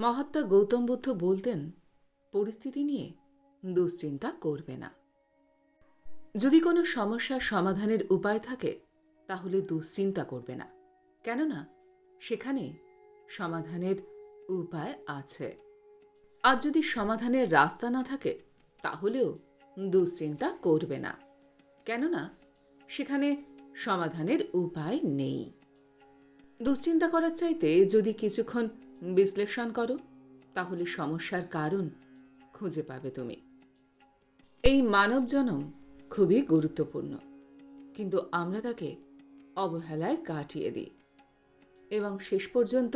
মহাত্মা গৌতম বুদ্ধ বলতেন, পরিস্থিতি নিয়ে দুশ্চিন্তা করবে না। যদি কোনো সমস্যার সমাধানের উপায় থাকে, তাহলে দুশ্চিন্তা করবে না। কেননা, সেখানে সমাধানের উপায় আছে। আর যদি সমাধানের রাস্তা না থাকে, তাহলেও দুশ্চিন্তা করবে না। কেননা, সেখানে সমাধানের উপায় নেই। দুশ্চিন্তা করার চাইতে যদি কিছুক্ষণ বিশ্লেষণ করো, তাহলে সমস্যার কারণ খুঁজে পাবে তুমি। এই মানব জনম খুবই গুরুত্বপূর্ণ, কিন্তু আমরা তাকে অবহেলায় কাটিয়ে দিই এবং শেষ পর্যন্ত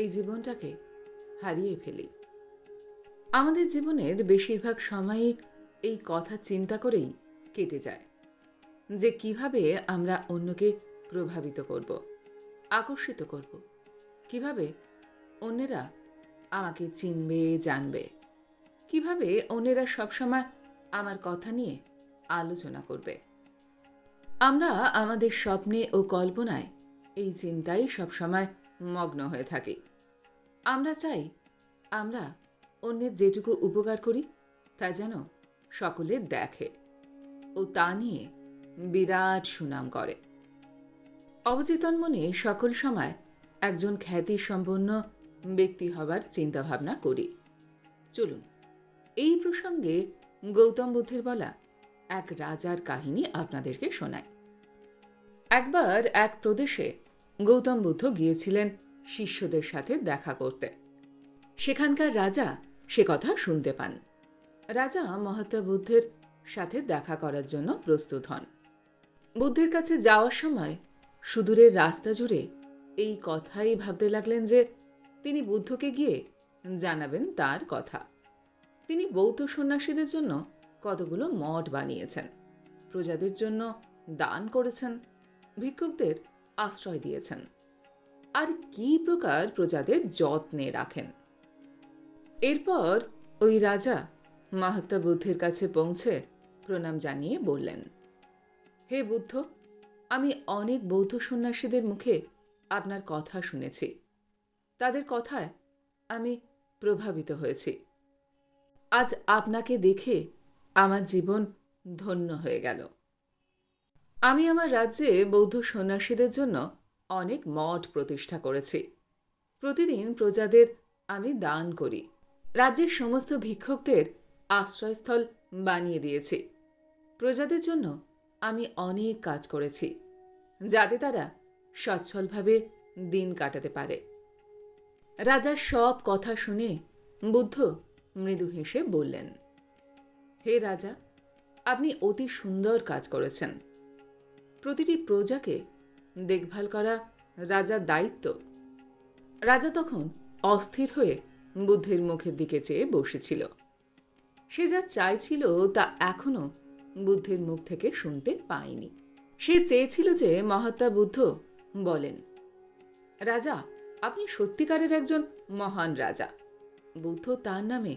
এই জীবনটাকে হারিয়ে ফেলি। আমাদের জীবনের বেশিরভাগ সময়ই এই কথা চিন্তা করেই কেটে যায়, যে কীভাবে আমরা অন্যকে প্রভাবিত করব, আকর্ষিত করব, কীভাবে অন্যেরা আমাকে চিনবে, জানবে। কীভাবে অন্যেরা সবসময় আমার কথা নিয়ে আলোচনা করবে? আমরা আমাদের স্বপ্নে ও কল্পনায় এই চিন্তাই সবসময় মগ্ন হয়ে থাকি। আমরা চাই আমরা অন্যের যেটুকু উপকার করি, তা যেন সকলে দেখে ও তা নিয়ে বিরাট সুনাম করে। অবচেতন মনে সকল সময় একজন খ্যাতি সম্পন্ন ব্যক্তি হবার চিন্তাভাবনা করি। চলুন, এই প্রসঙ্গে গৌতম বুদ্ধের বলা এক রাজার কাহিনী আপনাদেরকে শোনায় একবার এক প্রদেশে গৌতম বুদ্ধ গিয়েছিলেন শিষ্যদের সাথে দেখা করতে। সেখানকার রাজা সে কথা শুনতে পান। রাজা মহাত্মা বুদ্ধের সাথে দেখা করার জন্য প্রস্তুত হন। বুদ্ধের কাছে যাওয়ার সময় সুদূরের রাস্তা জুড়ে এই কথাই ভাবতে লাগলেন যে তিনি বুদ্ধকে গিয়ে জানাবেন তার কথা। তিনি বৌদ্ধ সন্ন্যাসীদের জন্য কতগুলো মঠ বানিয়েছেন, প্রজাদের জন্য দান করেছেন, ভিক্ষুকদের আশ্রয় দিয়েছেন। আর কি প্রকার প্রজাদের যত্নে রাখেন। এরপর ওই রাজা মাহাত্মা বুদ্ধের কাছে পৌঁছে প্রণাম জানিয়ে বললেন, হে বুদ্ধ, আমি অনেক বৌদ্ধ সন্ন্যাসীদের মুখে আপনার কথা শুনেছি। তাদের কথায় আমি প্রভাবিত হয়েছি। আজ আপনাকে দেখে আমার জীবন ধন্য হয়ে গেল। আমি আমার রাজ্যে বৌদ্ধ সন্ন্যাসীদের জন্য অনেক মঠ প্রতিষ্ঠা করেছি। প্রতিদিন প্রজাদের আমি দান করি। রাজ্যের সমস্ত ভিক্ষুকদের আশ্রয়স্থল বানিয়ে দিয়েছি। প্রজাদের জন্য আমি অনেক কাজ করেছি, যাতে তারা সচ্ছলভাবে দিন কাটাতে পারে। রাজার সব কথা শুনে বুদ্ধ মৃদু হেসে বললেন, হে রাজা, আপনি অতি সুন্দর কাজ করেছেন। প্রতিটি প্রজাকে দেখভাল করা রাজার দায়িত্ব। রাজা তখন অস্থির হয়ে বুদ্ধের মুখের দিকে চেয়ে বসেছিল। সে যা চাইছিল তা এখনও বুদ্ধের মুখ থেকে শুনতে পায়নি। সে চেয়েছিল যে মহাত্মা বুদ্ধ বলেন, রাজা আপনি সত্যিকারের একজন মহান রাজা। বুদ্ধ তার নামে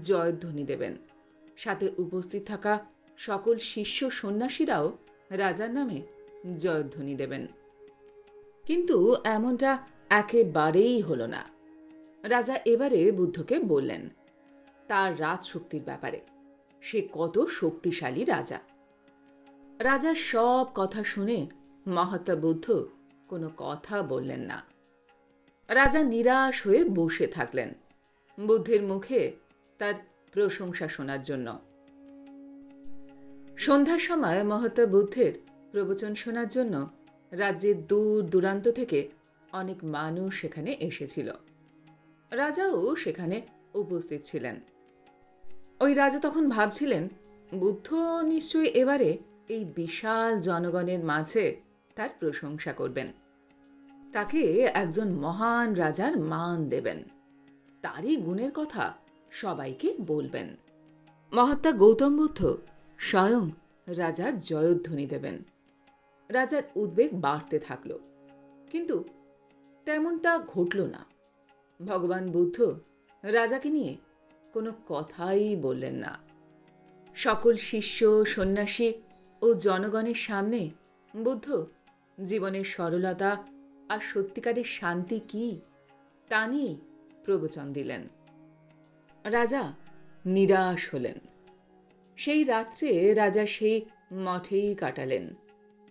জয়ধ্বনি দেবেন। সাথে উপস্থিত থাকা সকল শিষ্য সন্ন্যাসীরাও রাজার নামে জয়ধ্বনি দেবেন। কিন্তু এমনটা একেবারেই হলো না। রাজা এবারে বুদ্ধকে বললেন, তার রাজশক্তির ব্যাপারে। সে কত শক্তিশালী রাজা। রাজার সব কথা শুনে মহাত্মা বুদ্ধ কোনো কথা বললেন না। রাজা নিরাশ হয়ে বসে থাকলেন। বুদ্ধের মুখে তার প্রশংসা শোনার জন্য। সন্ধ্যার সময় মহাত্মা বুদ্ধের প্রবচন শোনার জন্য রাজ্যের দূর দূরান্ত থেকে অনেক মানুষ সেখানে এসেছিল। রাজাও সেখানে উপস্থিত ছিলেন। ওই রাজা তখন ভাবছিলেন, বুদ্ধ নিশ্চয়ই এবারে এই বিশাল জনগণের মাঝে তার প্রশংসা করবেন। তাকে একজন মহান রাজার মান দেবেন। তারই গুণের কথা সবাইকে বলবেন। মহাত্মা গৌতম বুদ্ধ স্বয়ং রাজার জয়ধ্বনি দেবেন। রাজার উদ্বেগ বাড়তে থাকল, কিন্তু তেমনটা ঘটল না। ভগবান বুদ্ধ রাজাকে নিয়ে কোনো কথাই বললেন না। সকল শিষ্য, সন্ন্যাসী ও জনগণের সামনে বুদ্ধ জীবনের সরলতা আর সত্যিকারের শান্তি কি? তা নিয়ে প্রবচন দিলেন। রাজা নিরাশ হলেন। সেই রাত্রে রাজা সেই মঠেই কাটালেন।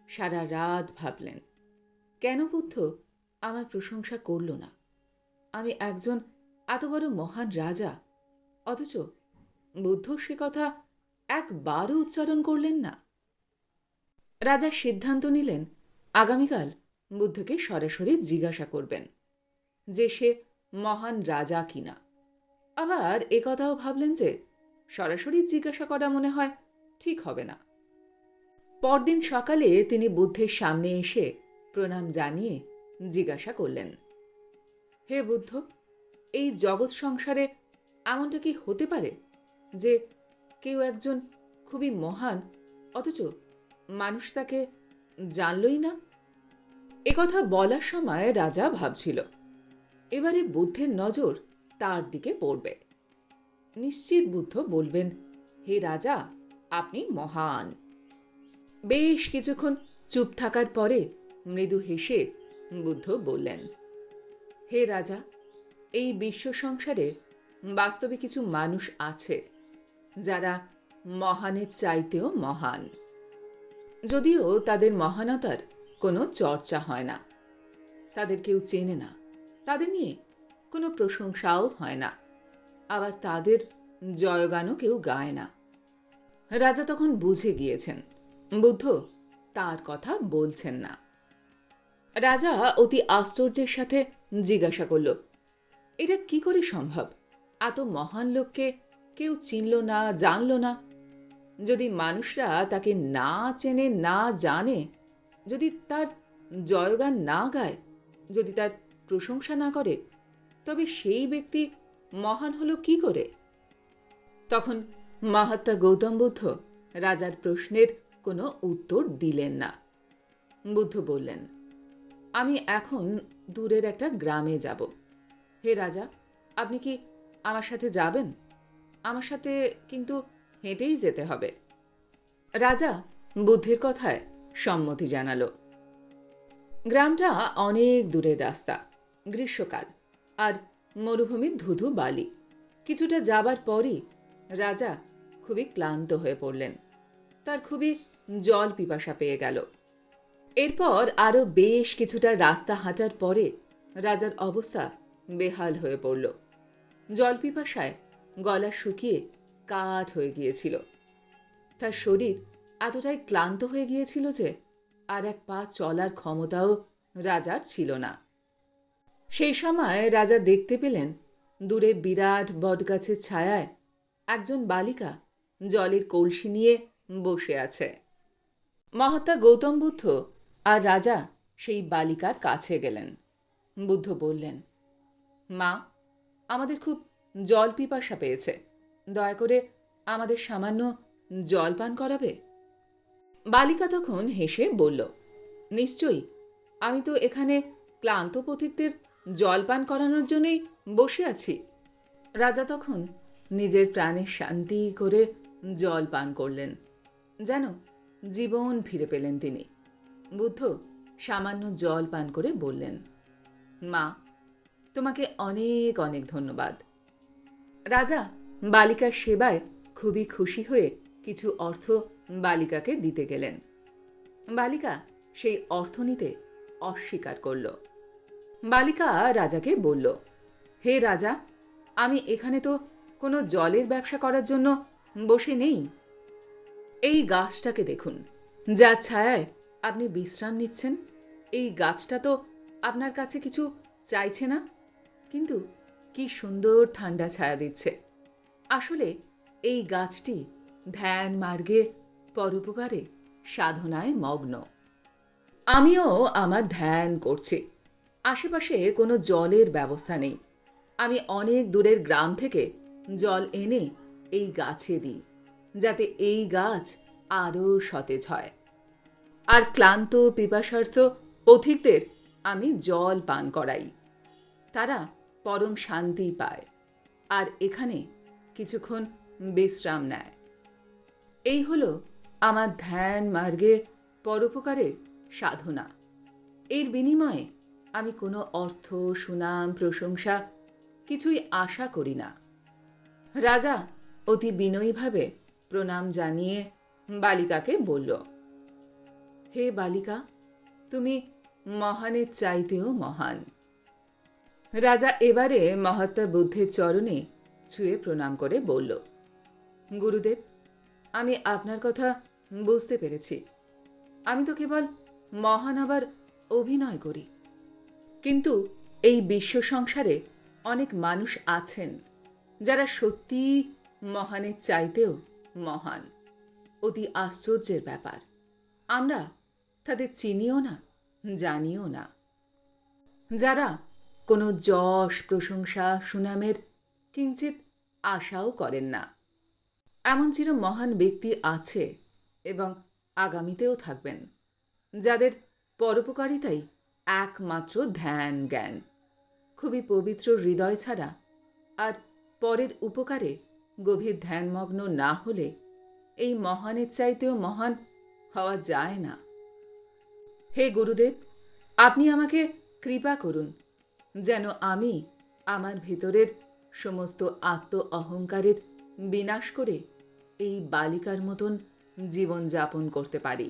সারা রাত ভাবলেন, কেন বুদ্ধ, আমার প্রশংসা করল না? আমি একজন এত বড় মহান রাজা। অথচ বুদ্ধ সে কথা একবারও উচ্চারণ করলেন না? রাজা সিদ্ধান্ত নিলেন, আগামীকাল বুদ্ধকে সরাসরি জিজ্ঞাসা করবেন যে সে মহান রাজা কিনা। আবার একথাও ভাবলেন যে সরাসরি জিজ্ঞাসা করা মনে হয় ঠিক হবে না। পরদিন সকালে তিনি বুদ্ধের সামনে এসে প্রণাম জানিয়ে জিজ্ঞাসা করলেন, হে বুদ্ধ, এই জগৎ সংসারে এমনটা কি হতে পারে যে কেউ একজন খুবই মহান, অথচ মানুষ তাকে জানলই না? একথা বলার সময় রাজা ভাবছিল, এবারে বুদ্ধের নজর তার দিকে পড়বে। নিশ্চিত বুদ্ধ বলবেন, হে রাজা, আপনি মহান। বেশ কিছুক্ষণ চুপ থাকার পরে মৃদু হেসে বুদ্ধ বললেন, হে রাজা, এই বিশ্ব সংসারে বাস্তবে কিছু মানুষ আছে যারা মহানের চাইতেও মহান। যদিও তাদের মহানতার কোনো চর্চা হয় না। তাদের কেউ চেনে না। তাদের নিয়ে কোনো প্রশংসাও হয় না। আবার তাদের জয়গানও কেউ গায় না। রাজা তখন বুঝে গিয়েছেন। বুদ্ধ তার কথা বলছেন না। রাজা অতি আশ্চর্যের সাথে জিজ্ঞাসা করল, এটা কি করে সম্ভব? এত মহান লোককে কেউ চিনল না, জানল না। যদি মানুষরা তাকে না চেনে, না জানে যদি তার জয়গান না গায়, যদি তার প্রশংসা না করে, তবে সেই ব্যক্তি মহান হলো কি করে? তখন মহাত্মা গৌতম বুদ্ধ রাজার প্রশ্নের কোনো উত্তর দিলেন না। বুদ্ধ বললেন, আমি এখন দূরের একটা গ্রামে যাব। হে রাজা, আপনি কি আমার সাথে যাবেন? আমার সাথে কিন্তু হেঁটেই যেতে হবে। রাজা বুদ্ধের কথায় সম্মতি জানালো। গ্রামটা অনেক দূরের রাস্তা, গ্রীষ্মকাল আর মরুভূমির ধুধু বালি। কিছুটা যাবার পরই রাজা খুবই ক্লান্ত হয়ে পড়লেন। তার খুবই জল পিপাসা পেয়ে গেল। এরপর আরও বেশ কিছুটা রাস্তা হাঁটার পরে রাজার অবস্থা বেহাল হয়ে পড়ল। জল পিপাসায় গলা শুকিয়ে কাঠ হয়ে গিয়েছিল। তার শরীর এতটাই ক্লান্ত হয়ে গিয়েছিল যে আর এক পা চলার ক্ষমতাও রাজার ছিল না। সেই সময় রাজা দেখতে পেলেন দূরে বিরাট বটগাছের ছায়ায় একজন বালিকা জলের কলসি নিয়ে বসে আছে। মহাত্মা গৌতম বুদ্ধ আর রাজা সেই বালিকার কাছে গেলেন। বুদ্ধ বললেন, মা, আমাদের খুব জল পিপাসা পেয়েছে। দয়া করে আমাদের সামান্য জল পান করাবে? বালিকা তখন হেসে বলল, নিশ্চয়ই। আমি তো এখানে ক্লান্ত পথিকদের জল পান করানোর জন্যই বসে আছি। রাজা তখন নিজের প্রাণে শান্তি করে জল পান করলেন। যেন জীবন ফিরে পেলেন তিনি। বুদ্ধ সামান্য জল পান করে বললেন, মা, তোমাকে অনেক অনেক ধন্যবাদ। রাজা বালিকার সেবায় খুবই খুশি হয়ে কিছু অর্থ বালিকাকে দিতে গেলেন। বালিকা সেই অর্থ নিতে অস্বীকার করল। বালিকা রাজাকে বলল, হে রাজা, আমি এখানে তো কোনো জলের ব্যবসা করার জন্য বসে নেই। এই গাছটাকে দেখুন যার ছায়ায় আপনি বিশ্রাম নিচ্ছেন। এই গাছটা তো আপনার কাছে কিছু চাইছে না, কিন্তু কি সুন্দর ঠান্ডা ছায়া দিচ্ছে। আসলে এই গাছটি ধ্যান মার্গে, পরোপকারে, সাধনায় মগ্ন। আমিও আমার ধ্যান করছি। আশেপাশে কোনো জলের ব্যবস্থা নেই। আমি অনেক দূরের গ্রাম থেকে জল এনে এই গাছে দিই, যাতে এই গাছ আরও সতেজ হয়। আর ক্লান্ত, পিপাসার্থ পথিকদের আমি জল পান করাই। তারা পরম শান্তি পায়। আর এখানে কিছুক্ষণ বিশ্রাম নেয়। এই হলো আমার ধ্যান মার্গে পরোপকারের সাধনা। এর বিনিময়ে আমি কোনো অর্থ, সুনাম, প্রশংসা কিছুই আশা করি না। রাজা অতি বিনয়ীভাবে প্রণাম জানিয়ে বালিকাকে বলল, হে বালিকা, তুমি মহানের চাইতেও মহান রাজা এবারে মহাত্মা বুদ্ধের চরণে ছুঁয়ে প্রণাম করে বলল, গুরুদেব আমি আপনার কথা বুঝতে পেরেছি। আমি তো কেবল মহান আবার অভিনয় করি। কিন্তু এই বিশ্ব সংসারে অনেক মানুষ আছেন যারা সত্যি মহানের চাইতেও মহান। অতি আশ্চর্যের ব্যাপার। আমরা তাদের চিনিও না, জানিও না। যারা কোনো যশ প্রশংসা, সুনামের কিঞ্চিত আশাও করেন না। এমন চির মহান ব্যক্তি আছে এবং আগামীতেও থাকবেন, যাদের পরোপকারিতাই একমাত্র ধ্যান, জ্ঞান। খুবই পবিত্র হৃদয় ছাড়া আর পরের উপকারে গভীর ধ্যানমগ্ন না হলে এই মহানের চাইতেও মহান হওয়া যায় না। হে গুরুদেব, আপনি আমাকে কৃপা করুন যেন আমি আমার ভিতরের সমস্ত আত্ম অহংকারের বিনাশ করে এই বালিকার মতন জীবন যাপন করতে পারি।